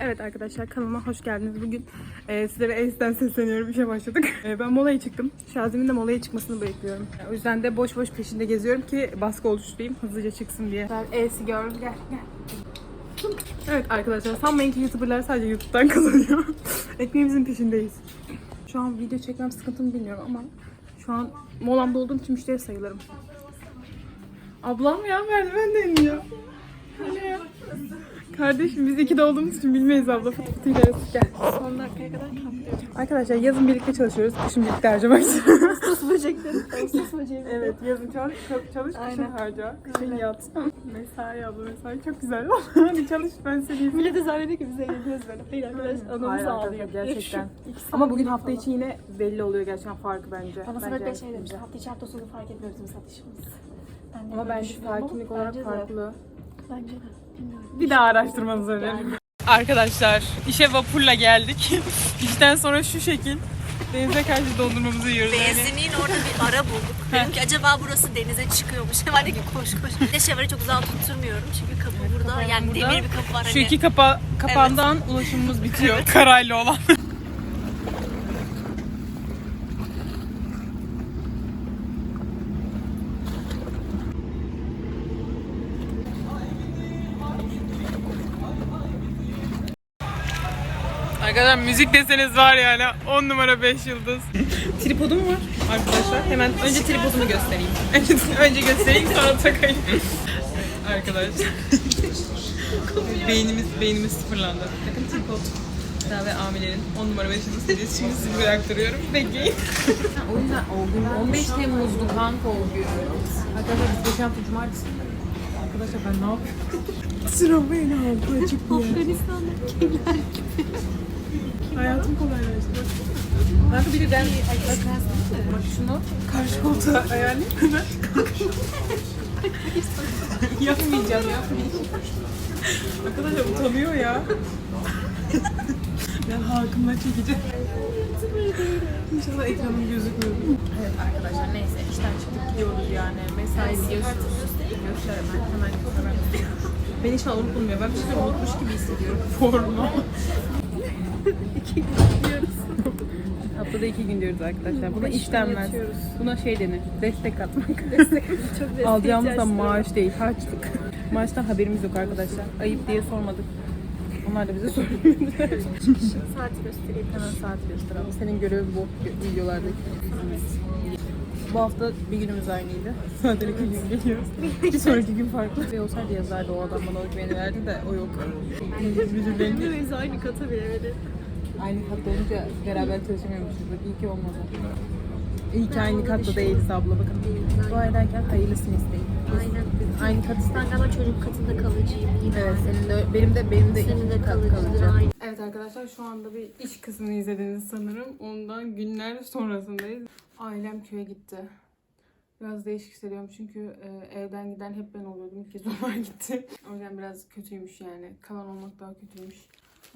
Evet arkadaşlar kanalıma hoş geldiniz. Bugün e, sizlere Ace'den sesleniyorum. İşe başladık. E, ben molaya çıktım. Şazimin de molaya çıkmasını bekliyorum. O yüzden de boş boş peşinde geziyorum ki baskı oluşturayım. Hızlıca çıksın diye. Ace'i gördüm. Gel gel. Evet arkadaşlar sanmayın ki YouTuber'lar sadece YouTube'dan kazanıyor. Ekmeğimizin peşindeyiz. Şu an video çekmem sıkıntımı bilmiyorum ama şu an molamda olduğum için müşteri sayılırım. Ablam ya merdiven iniyor. Öyle ya. Kardeşim biz ikide olduğumuz için bilmeyiz abla. Fıtı fıtıyla gel. Son dakikaya kadar kaplıyorum. Arkadaşlar yazın birlikte çalışıyoruz. Kışın birlikte harcamak istiyoruz. Ağustos böcekleri. Ağustos böceği. evet yazın çalış, çalış kışın Aynen. harca. Kışın yat. mesai abla mesai çok güzel. Hadi çalış ben seni izleyeyim. Millet de zannediyor ki biz eğleniyoruz böyle. Hayır arkadaş anamız ağlıyor. gerçekten. Ama bugün hafta içi yine belli oluyor gerçekten farkı bence. Bana Samet Bey şey demiş. Hafta içi hafta sonu fark etmiyor bizim satışımız. Ben de Ama bence sakinlik olarak bence de. farklı. Bence de. Bir daha araştırmanızı öneririm. Arkadaşlar işe vapurla geldik. İşten sonra şu şekil denize karşı dondurmamızı yiyoruz. Benzinliğin orada bir ara bulduk. Dedim ki acaba burası denize çıkıyormuş. De ki koş koş. Bir de şeveri çok uzağa tutturmuyorum çünkü kapı burada. Yani burada. demir bir kapı var. Şu Hani. iki kapa kapağından ulaşımımız bitiyor. Karaylı olan. Arkadaşlar müzik deseniz var yani 10 numara 5 yıldız. Tripodum var arkadaşlar. Hemen önce tripodumu göstereyim. Önce, önce göstereyim sonra takayım. arkadaşlar. beynimiz beynimiz sıfırlandı. Bakın tripod. Daha ve Amilerin 10 numara 5 yıldız serisi. Şimdi sizi buraya aktarıyorum. Bekleyin. o yüzden o gün 15 Temmuz'du kanka o gün. Arkadaşlar biz geçen hafta cumartesi. Arkadaşlar ben ne yapıyorum? Sıra beni aldı açık bir yer. Afganistan'da kimler gibi. Hayatım kolaylaştı. Kanka bir de ben bak, bak şunu karşı koltuğa ayarlayayım hemen. yapmayacağım yapmayacağım. Arkadaşlar utanıyor ya. ben halkımla çekeceğim. İnşallah ekranım gözükmüyor. Evet arkadaşlar neyse işten çıktık gidiyoruz yani. Mesai gidiyorsunuz. Göster hemen. Hemen göster. Ben inşallah unutulmuyor. Ben bir şey unutmuş gibi hissediyorum. Forma. Haftada iki gün diyoruz arkadaşlar. Buna iş denmez. Buna şey denir. Destek atmak. Çok destek Alacağımız da ihtiyaçları var. maaş değil, harçlık. Maaştan haberimiz yok arkadaşlar. Ayıp diye sormadık. Onlar da bize soruyor. Saati göstereyim. Hemen saat gösterelim. Senin görevin bu videolardaki. Bu hafta bir günümüz aynıydı. Zaten iki gün geliyoruz. Bir sonraki gün farklı. Ve olsaydı yazardı o adam bana o güveni verdi de o yok. Müdürlerin Biz aynı kata bilemedik. Aynı katta olunca beraber çalışamıyormuşuz. İyi ki olmadı. İyi ki aynı katta değiliz abla bakın. Dua ederken hayırlısını isteyin. Aynen. Aynı kat isteyin. Ben galiba çocuk katında kalıcıyım. İyi Evet senin de benim de benim de Senin de kalıcıdır, kalacak. aynen. Evet arkadaşlar şu anda bir iş kısmını izlediniz sanırım. Ondan günler sonrasındayız. Ailem köye gitti. Biraz değişik hissediyorum çünkü e, evden giden hep ben oluyordum. İlk kez onlar gitti. O yüzden biraz kötüymüş yani. Kalan olmak daha kötüymüş.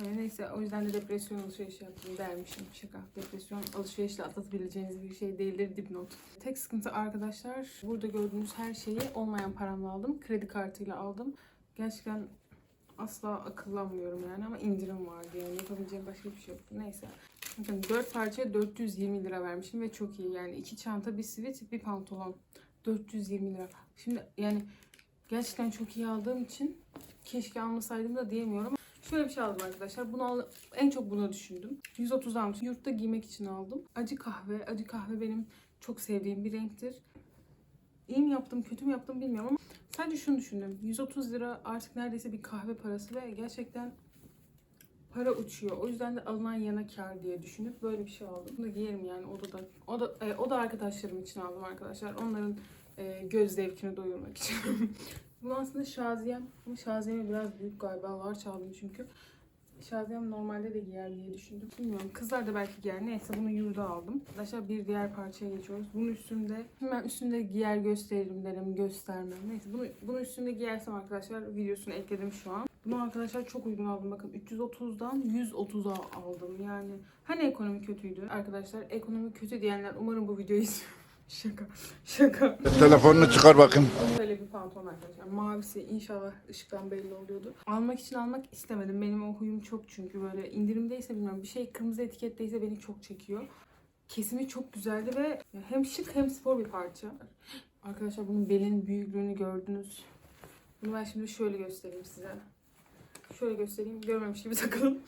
Öyle neyse o yüzden de depresyon alışverişi yaptım dermişim. Şaka. Depresyon alışverişle atlatabileceğiniz bir şey değildir dipnot. Tek sıkıntı arkadaşlar burada gördüğünüz her şeyi olmayan paramla aldım. Kredi kartıyla aldım. Gerçekten asla akıllanmıyorum yani ama indirim vardı yani yapabileceğim başka bir şey yoktu. Neyse. Bakın 4 parçaya 420 lira vermişim ve çok iyi. Yani iki çanta, bir sivit, bir pantolon. 420 lira. Şimdi yani gerçekten çok iyi aldığım için keşke almasaydım da diyemiyorum. Şöyle bir şey aldım arkadaşlar. Bunu al- en çok buna düşündüm. 130 almışım. Yurtta giymek için aldım. Acı kahve. Acı kahve benim çok sevdiğim bir renktir. İyi mi yaptım, kötü mü yaptım bilmiyorum ama sadece şunu düşündüm. 130 lira artık neredeyse bir kahve parası ve gerçekten para uçuyor. O yüzden de alınan yana kar diye düşünüp böyle bir şey aldım. Bunu da giyerim yani odada. O da, e, o da arkadaşlarım için aldım arkadaşlar. Onların e, göz zevkini doyurmak için. Bu aslında Şaziyem. Ama Şaziyem'e biraz büyük galiba. Var çaldım çünkü. Şaziyem normalde de giyer diye düşündüm. Bilmiyorum. Kızlar da belki giyer. Neyse bunu yurda aldım. Arkadaşlar bir diğer parçaya geçiyoruz. Bunun üstünde hemen üstünde giyer gösteririm derim göstermem. Neyse bunu, bunu üstünde giyersem arkadaşlar videosunu ekledim şu an. Bunu arkadaşlar çok uygun aldım. Bakın 330'dan 130'a aldım. Yani hani ekonomi kötüydü arkadaşlar. Ekonomi kötü diyenler umarım bu videoyu izliyor. Şaka. Şaka. Telefonunu çıkar bakayım. Böyle bir pantolon arkadaşlar. Mavisi inşallah ışıktan belli oluyordu. Almak için almak istemedim. Benim o huyum çok çünkü böyle indirimdeyse bilmiyorum bir şey kırmızı etiketteyse beni çok çekiyor. Kesimi çok güzeldi ve hem şık hem spor bir parça. Arkadaşlar bunun belin büyüklüğünü gördünüz. Bunu ben şimdi şöyle göstereyim size. Şöyle göstereyim. Görmemiş gibi takılın.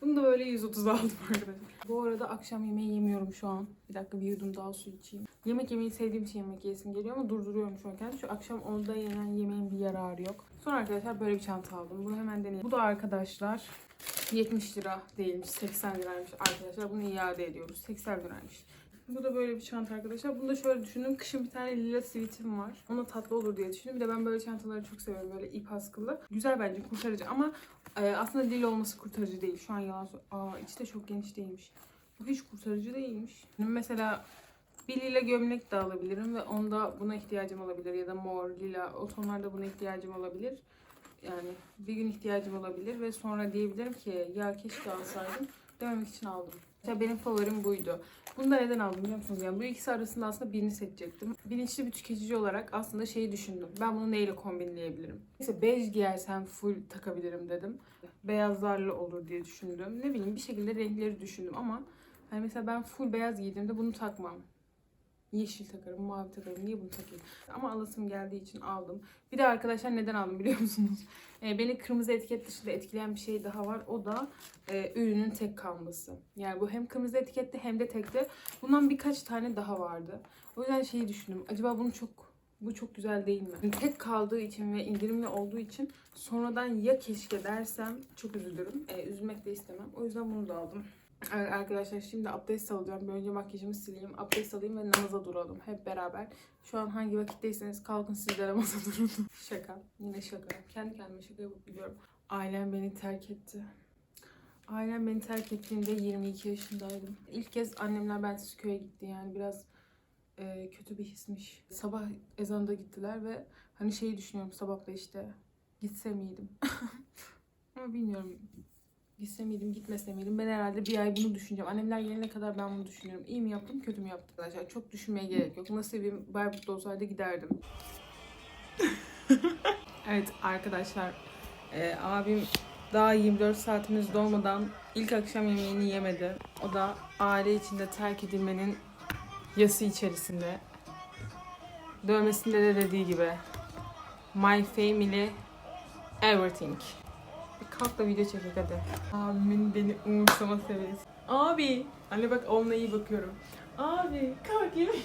Bunu da böyle 130 aldım arkadaşlar. Bu arada akşam yemeği yemiyorum şu an. Bir dakika bir yudum daha su içeyim. Yemek yemeyi sevdiğim için yemek yesim geliyor ama durduruyorum şu an kendimi. Şu akşam 10'da yenen yemeğin bir yararı yok. Sonra arkadaşlar böyle bir çanta aldım. Bunu hemen deneyelim. Bu da arkadaşlar 70 lira değilmiş. 80 liraymış arkadaşlar. Bunu iade ediyoruz. 80 liraymış. Bu da böyle bir çanta arkadaşlar. Bunu da şöyle düşündüm. Kışın bir tane lila sivitim var. Ona tatlı olur diye düşündüm. Bir de ben böyle çantaları çok seviyorum. Böyle ip askılı. Güzel bence kurtarıcı ama e, aslında lila olması kurtarıcı değil. Şu an yalan Aa içi de çok geniş değilmiş. Bu hiç kurtarıcı değilmiş. Mesela bir lila gömlek de alabilirim ve onda buna ihtiyacım olabilir. Ya da mor, lila o tonlarda buna ihtiyacım olabilir. Yani bir gün ihtiyacım olabilir ve sonra diyebilirim ki ya keşke alsaydım dememek için aldım. İşte benim favorim buydu. Bunu da neden aldım biliyor musunuz? Yani bu ikisi arasında aslında birini seçecektim. Bilinçli bir tüketici olarak aslında şeyi düşündüm. Ben bunu neyle kombinleyebilirim? Neyse bej giyersem full takabilirim dedim. Beyazlarla olur diye düşündüm. Ne bileyim bir şekilde renkleri düşündüm ama hani mesela ben full beyaz giydiğimde bunu takmam. Yeşil takarım, mavi takarım. Niye bunu takayım? Ama alasım geldiği için aldım. Bir de arkadaşlar neden aldım biliyor musunuz? Ee, beni kırmızı etiket dışında etkileyen bir şey daha var. O da e, ürünün tek kalması. Yani bu hem kırmızı etikette hem de tekte. Bundan birkaç tane daha vardı. O yüzden şeyi düşündüm. Acaba bunu çok bu çok güzel değil mi? Tek kaldığı için ve indirimli olduğu için sonradan ya keşke dersem çok üzülürüm. E, üzülmek de istemem. O yüzden bunu da aldım. Evet arkadaşlar şimdi abdest alacağım. Bir önce makyajımı sileyim. Abdest alayım ve namaza duralım. Hep beraber. Şu an hangi vakitteyseniz kalkın siz de namaza durun. şaka. Yine şaka. Kendi kendime şaka yapıp biliyorum. Ailem beni terk etti. Ailem beni terk ettiğinde 22 yaşındaydım. İlk kez annemler bensiz köye gitti yani biraz e, kötü bir hismiş. Sabah ezanda gittiler ve hani şeyi düşünüyorum sabah da işte gitse miydim? Ama bilmiyorum gitse miydim gitmese miydim ben herhalde bir ay bunu düşüneceğim. Annemler gelene kadar ben bunu düşünüyorum. İyi mi yaptım kötü mü yaptım? Arkadaşlar çok düşünmeye gerek yok. Nasibim Bayburt'ta olsaydı giderdim. evet arkadaşlar e, abim daha 24 saatimiz dolmadan ilk akşam yemeğini yemedi. O da aile içinde terk edilmenin yası içerisinde. Dövmesinde de dediği gibi My family, everything. Kalk da video çekek hadi. Abimin beni umursama seviyesi. Abi. Anne bak onunla iyi bakıyorum. Abi kalk yemek.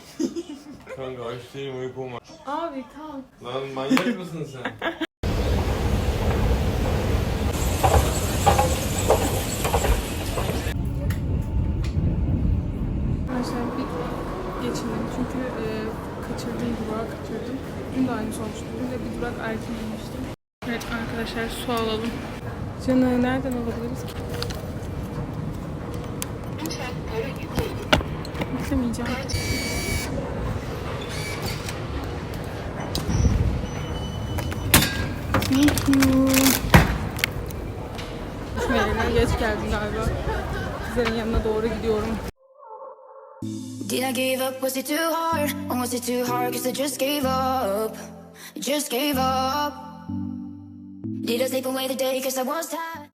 Kanka aç değilim uykum var. Abi kalk. Lan manyak mısın sen? Geçelim çünkü e, kaçırdığım durağı kaçırdım. Dün de aynı sonuçtu. Dün de bir durak erken inmiştim. Evet arkadaşlar su alalım. Canı nereden alabiliriz ki? Beklemeyeceğim. Thank you. Düşmeyeline geç geldim galiba. Kızların yanına doğru gidiyorum. Did I give up? Was it too hard? Or was it too hard? Cause I just gave up. Just gave up. Did I sleep away the day? Cause I was tired.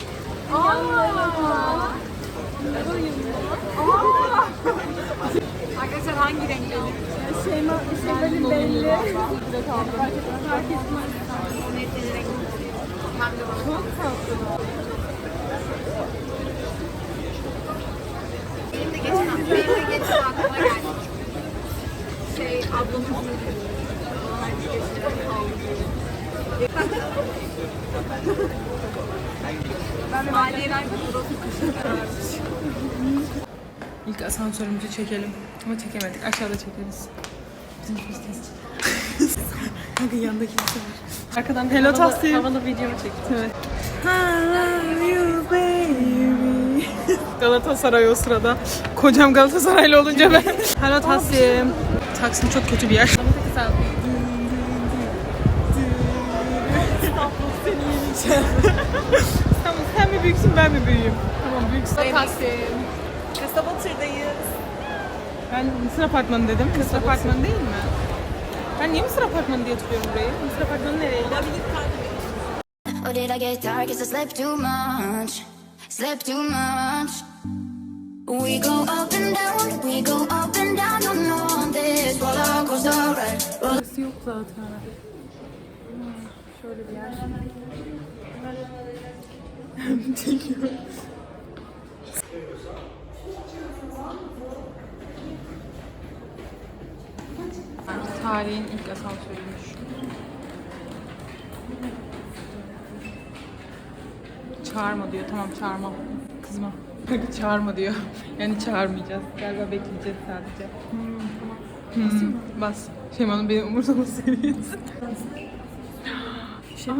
Arkadaşlar hangi renk gelir? Şeyma, Şeyma'nın belli. Fark etmez. İlk asansörümüzü çekelim. Ama çekemedik. Aşağıda çekeriz. Bizim hostes. Hadi yandaki lise var. Arkadan Hello Tahsin. Havalı video çektim. Evet. I love you baby. Galatasaray o sırada. Kocam Galatasaraylı olunca ben. Hello Tahsin. Taksim çok kötü bir yer. Büyüksün ben mi büyüğüm? Tamam büyüksün. Tahsin. Kasaba tırdayız. Ben Mısır Apartmanı dedim. Mısır Apartmanı değil mi? Ben niye Mısır Apartmanı diye tutuyorum burayı? Mısır Apartmanı nereydi? Or did I get tired cause I slept too much? Slept too much. We go up and down, we go up and down, you know this roller coaster ride. Roller Burası yok zaten. Hmm, Şöyle bir yer. Tarihin ilk asansörüymüş. Çağırma diyor. Tamam çağırmam. Kızma. çağırma diyor. Yani çağırmayacağız. Galiba bekleyeceğiz sadece. Hmm, bas. Şeyma'nın beni umursaması seviyesi. Şey Aa,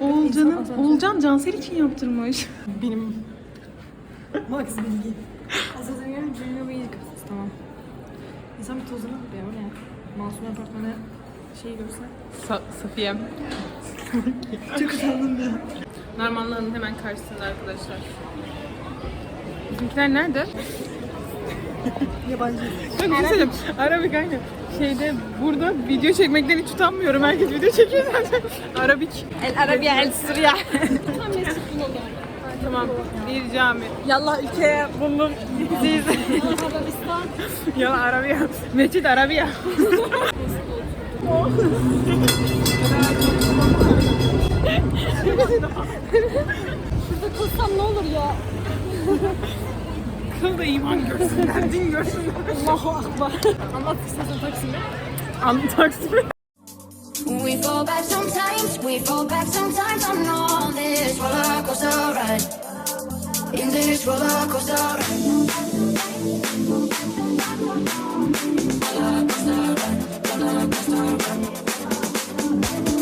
Oğulcan'ın, Oğulcan Cansel için yaptırmış. Benim Max bilgi. Asansörün Junior ve ilk kasası tamam. İnsan bir tozunu ya o ne? Masum apartmanı şey görse. Sa Safiye'm. Çok utandım ya. Narmanlı'nın hemen karşısında arkadaşlar. Bizimkiler nerede? Yabancı. Çok güzelim. Arabik aynı. Şeyde burada video çekmekten hiç utanmıyorum. Herkes video çekiyor zaten. Arabik. El Arabiya el Suriye. Tamam. Bir cami. Yallah ülkeye buldum. Siz. Ya Arabiya. Mescid Arabiya. Şurada kılsam ne olur ya? Akıl da. Din görsün. Allahu akbar. Anlat istersen Taksim'i. Anlat Taksim'i. We fall back sometimes, we fall back sometimes on all this roller coaster ride. In this roller coaster ride. Roller coaster ride, roller coaster ride.